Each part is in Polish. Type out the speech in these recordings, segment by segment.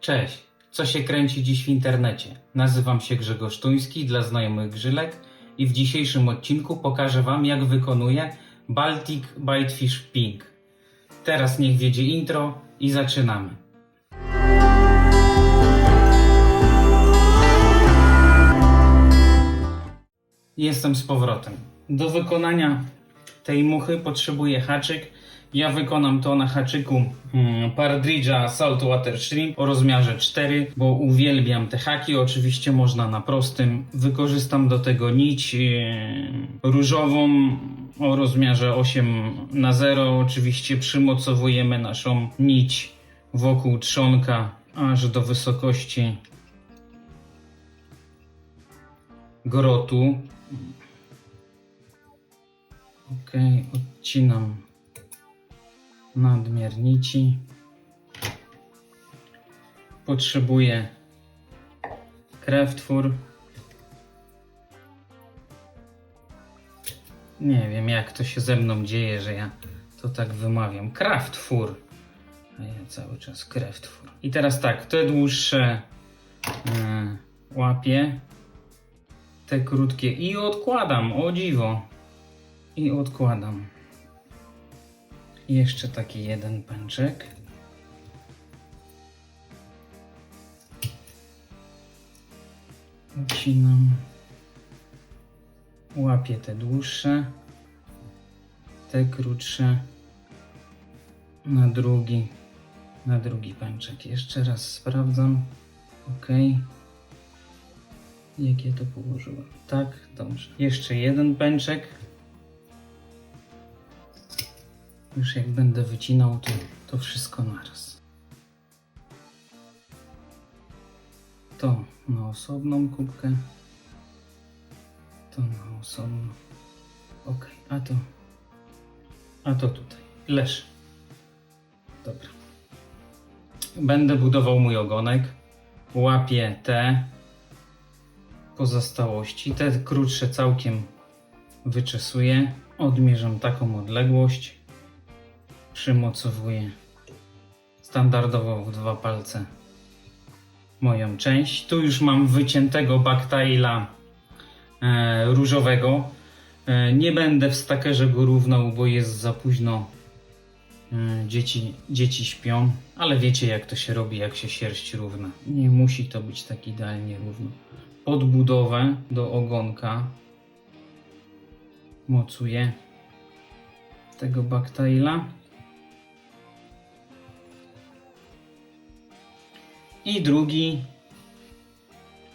Cześć, co się kręci dziś w internecie? Nazywam się Grzegorz Tuński dla znajomych Grzylek i w dzisiejszym odcinku pokażę Wam jak wykonuję Baltic Bitefish Pink. Teraz niech wiedzie intro i zaczynamy. Jestem z powrotem. Do wykonania tej muchy potrzebuję haczyk. Ja wykonam to na haczyku hmm, Pardridge'a Saltwater Shrimp o rozmiarze 4, bo uwielbiam te haki. Oczywiście można na prostym. Wykorzystam do tego nić e, różową o rozmiarze 8 na 0. Oczywiście przymocowujemy naszą nić wokół trzonka aż do wysokości grotu. Ok, odcinam nadmiar nici. Potrzebuję kreftwór. Nie wiem jak to się ze mną dzieje, że ja to tak wymawiam. Kraftfur. A ja cały czas kreftwór. I teraz tak, te dłuższe e, łapię. Te krótkie i odkładam, o dziwo. I odkładam. I Jeszcze taki jeden pęczek. Ucinam. Łapię te dłuższe. Te krótsze. Na drugi. Na drugi pęczek. Jeszcze raz sprawdzam. Ok. Jakie to położyłem? Tak, dobrze. Jeszcze jeden pęczek. Już jak będę wycinał, to, to wszystko naraz. To na osobną kubkę. To na osobną. Ok, a to. A to tutaj. Leż. Dobra. Będę budował mój ogonek. Łapię te pozostałości. Te krótsze całkiem wyczesuję. Odmierzam taką odległość przymocowuję standardowo w dwa palce moją część. Tu już mam wyciętego baktaila e, różowego. E, nie będę w stakerze go równał, bo jest za późno. E, dzieci, dzieci śpią, ale wiecie jak to się robi, jak się sierść równa. Nie musi to być tak idealnie równo. Podbudowę do ogonka mocuję tego baktaila. I drugi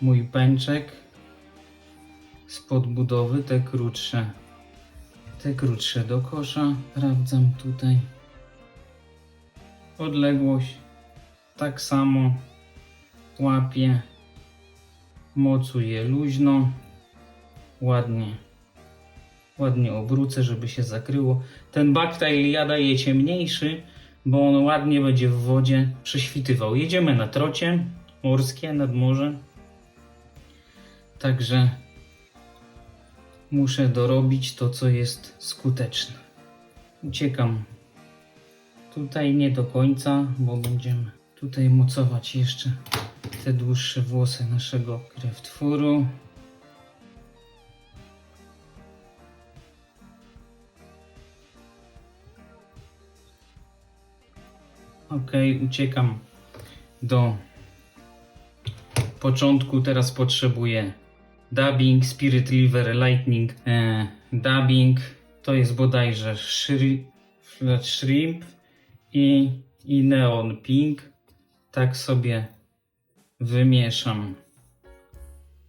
mój pęczek z podbudowy, te krótsze, te krótsze do kosza. Sprawdzam tutaj odległość. Tak samo łapię, mocuję luźno, ładnie, ładnie obrócę, żeby się zakryło. Ten baktail ja daję ciemniejszy, bo on ładnie będzie w wodzie prześwitywał. Jedziemy na trocie morskie nad morze. Także muszę dorobić to, co jest skuteczne. Uciekam tutaj nie do końca, bo będziemy tutaj mocować jeszcze te dłuższe włosy naszego kreftwóru. Ok, uciekam do początku. Teraz potrzebuję dubbing, Spirit River Lightning e, dubbing. To jest bodajże shri, Flat Shrimp i, i Neon Pink. Tak sobie wymieszam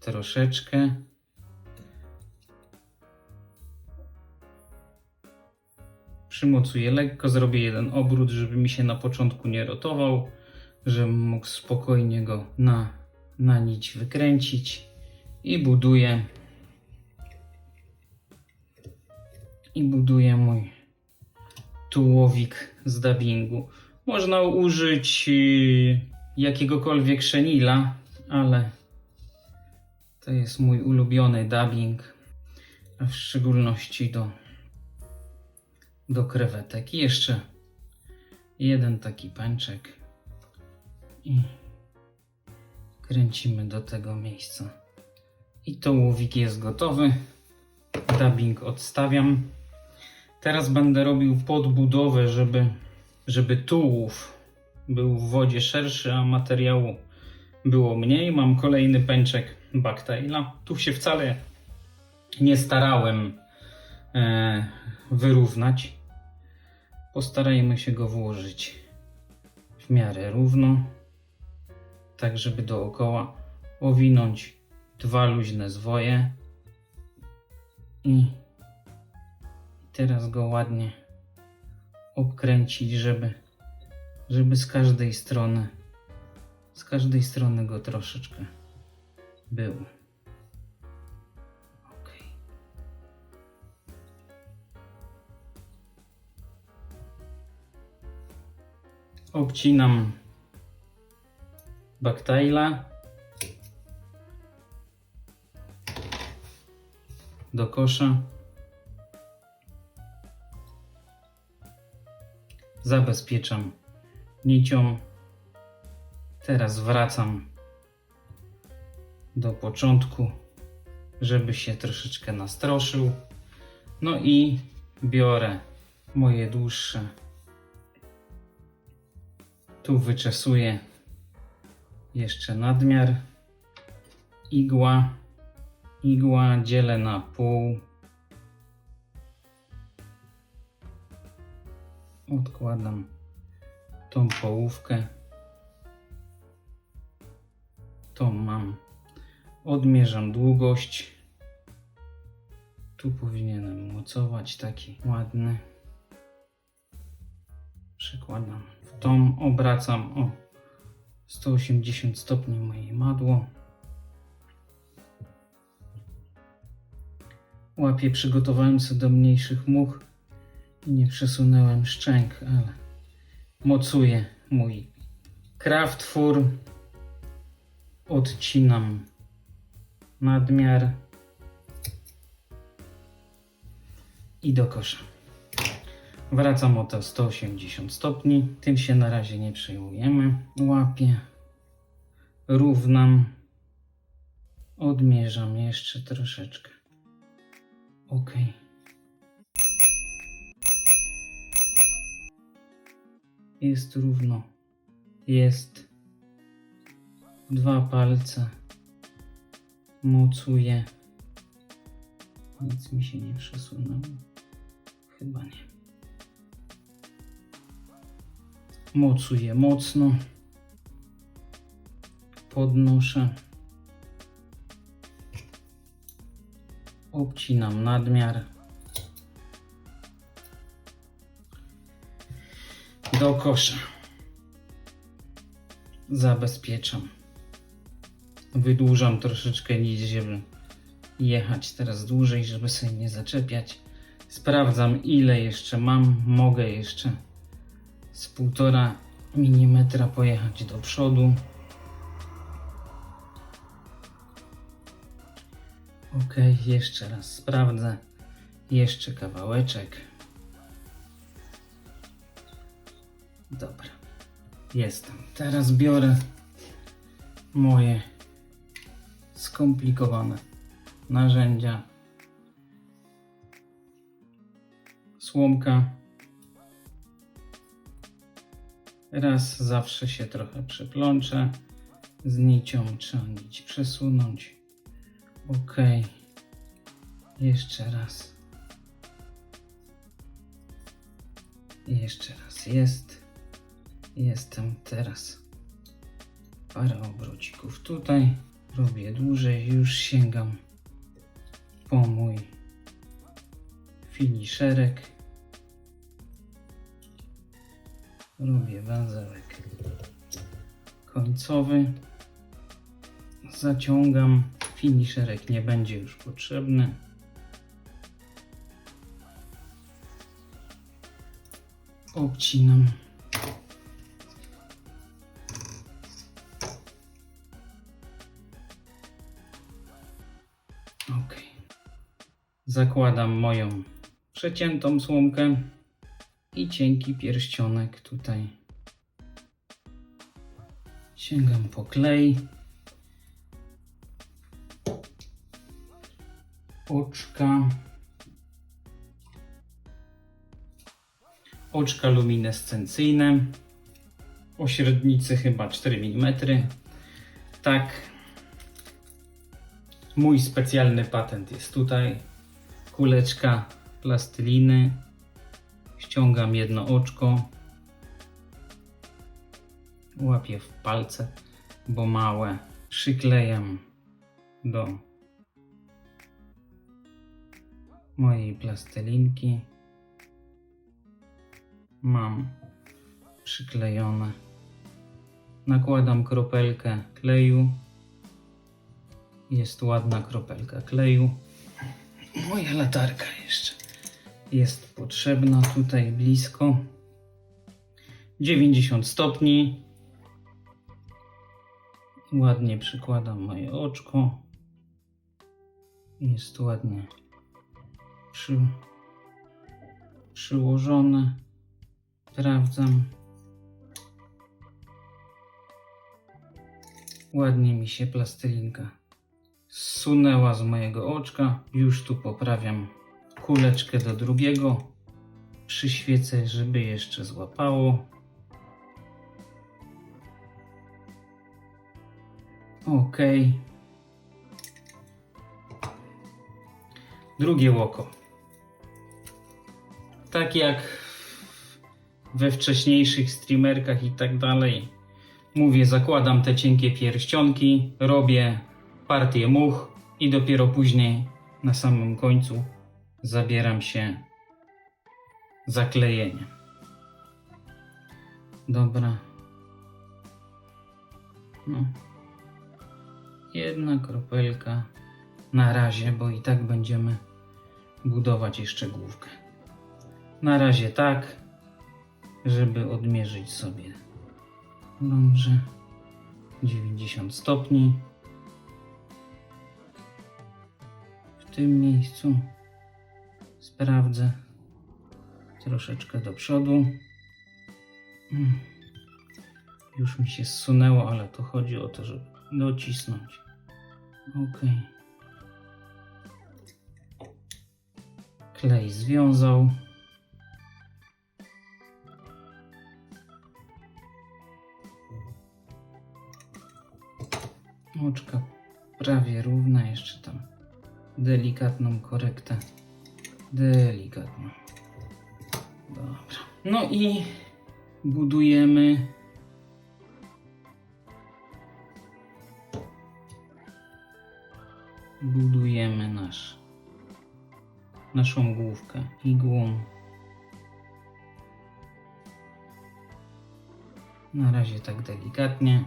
troszeczkę. Przymocuję lekko, zrobię jeden obrót, żeby mi się na początku nie rotował, żebym mógł spokojnie go na, na nić wykręcić i buduję i buduję mój tułowik z dubbingu. Można użyć yy, jakiegokolwiek szenila, ale to jest mój ulubiony dubbing, a w szczególności do do krewetek. I jeszcze jeden taki pęczek. I wkręcimy do tego miejsca. I to łowik jest gotowy. Dubbing odstawiam. Teraz będę robił podbudowę, żeby, żeby tułów był w wodzie szerszy, a materiału było mniej. Mam kolejny pęczek Bactaila. Tu się wcale nie starałem e, wyrównać. Postarajmy się go włożyć w miarę równo, tak żeby dookoła owinąć dwa luźne zwoje i teraz go ładnie obkręcić, żeby, żeby z każdej strony z każdej strony go troszeczkę był. Obcinam baktajla do kosza. Zabezpieczam nicią. Teraz wracam do początku, żeby się troszeczkę nastroszył. No i biorę moje dłuższe. Tu wyczesuję jeszcze nadmiar. Igła. Igła dzielę na pół. Odkładam tą połówkę. Tą mam. Odmierzam długość. Tu powinienem mocować taki ładny. Przykładam tą, obracam o 180 stopni moje madło. Łapie przygotowałem sobie do mniejszych much i nie przesunąłem szczęk, ale mocuję mój kraftfur. Odcinam nadmiar i do kosza. Wracam o to 180 stopni. Tym się na razie nie przejmujemy. Łapię, równam, odmierzam jeszcze troszeczkę. Ok. Jest równo. Jest dwa palce. Mocuję. Nic mi się nie przesunęło. Chyba nie. Mocuję mocno. Podnoszę. Obcinam nadmiar. Do kosza. Zabezpieczam. Wydłużam troszeczkę nić, żeby jechać teraz dłużej, żeby sobie nie zaczepiać. Sprawdzam ile jeszcze mam. Mogę jeszcze z półtora milimetra pojechać do przodu. Ok, jeszcze raz sprawdzę. Jeszcze kawałeczek. Dobra, jestem. Teraz biorę moje skomplikowane narzędzia. Słomka. Raz zawsze się trochę przeplączę z nicią, trzeba nić przesunąć. Ok. Jeszcze raz. Jeszcze raz jest. Jestem teraz. Parę obrocików tutaj. Robię dłużej. Już sięgam po mój finisherek. Robię węzełek końcowy. Zaciągam. Finisherek nie będzie już potrzebny. Obcinam. Ok. Zakładam moją przeciętą słomkę i cienki pierścionek tutaj. Sięgam po klej. Oczka. Oczka luminescencyjne o średnicy chyba 4 mm. Tak. Mój specjalny patent jest tutaj. Kuleczka plasteliny Ściągam jedno oczko. Łapię w palce, bo małe. Przyklejam do mojej plastelinki. Mam przyklejone. Nakładam kropelkę kleju. Jest ładna kropelka kleju. Moja latarka jeszcze jest potrzebna tutaj blisko. 90 stopni. Ładnie przykładam moje oczko. Jest ładnie przy, przyłożone. Sprawdzam. Ładnie mi się plastelinka zsunęła z mojego oczka. Już tu poprawiam kuleczkę do drugiego. Przyświecę, żeby jeszcze złapało. Ok. Drugie oko. Tak jak we wcześniejszych streamerkach i tak dalej. Mówię, zakładam te cienkie pierścionki, robię partię much i dopiero później na samym końcu zabieram się za klejenie. Dobra. No. Jedna kropelka na razie, bo i tak będziemy budować jeszcze główkę. Na razie tak, żeby odmierzyć sobie. Dobrze. 90 stopni. W tym miejscu sprawdzę troszeczkę do przodu. Mm. Już mi się zsunęło, ale to chodzi o to, żeby docisnąć. Ok. Klej związał. Oczka prawie równa, jeszcze tam delikatną korektę. Delikatną. Dobra. No i budujemy budujemy nasz naszą główkę igłą. Na razie tak delikatnie.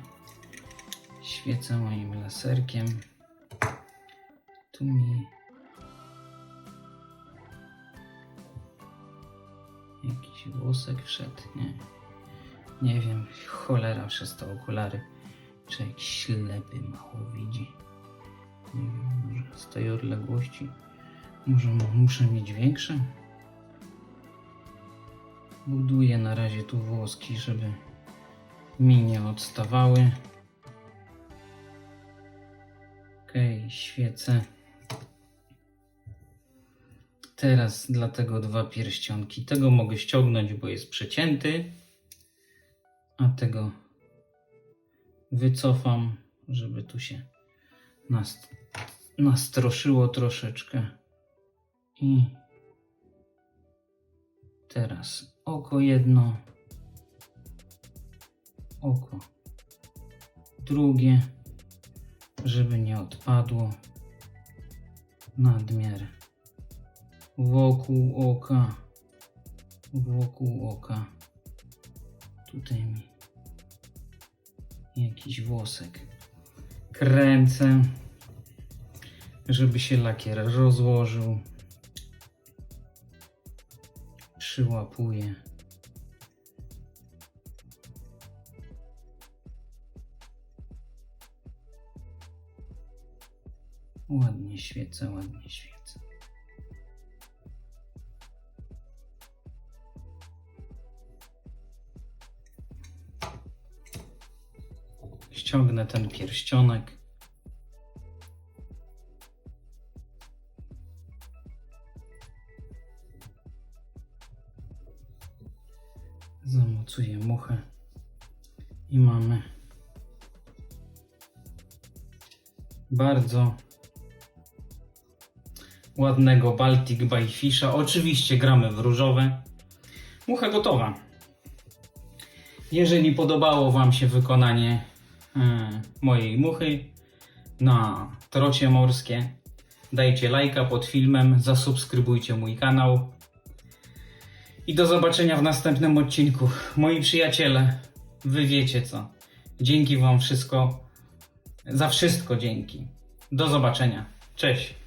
Świecę moim laserkiem. Tu mi włosek wszedł, nie? Nie wiem, cholera przez te okulary. Czy jakiś ślepy mało widzi. Nie wiem, może z tej odległości. Może mu- muszę mieć większe? Buduję na razie tu włoski, żeby mi nie odstawały. Okej, świecę. Teraz dlatego dwa pierścionki. Tego mogę ściągnąć, bo jest przecięty. A tego wycofam, żeby tu się nas, nastroszyło troszeczkę. I teraz oko jedno, oko drugie, żeby nie odpadło nadmiar wokół oka, wokół oka. Tutaj mi jakiś włosek kręcę, żeby się lakier rozłożył. Przyłapuję. Ładnie świecę, ładnie świecę. ściągnę ten pierścionek. Zamocuję muchę i mamy bardzo ładnego Baltic by Fisha. Oczywiście gramy w różowe. Mucha gotowa. Jeżeli podobało Wam się wykonanie mojej muchy na trocie morskie, dajcie lajka pod filmem, zasubskrybujcie mój kanał. I do zobaczenia w następnym odcinku. Moi przyjaciele, wy wiecie co. Dzięki Wam wszystko, za wszystko dzięki. Do zobaczenia. Cześć.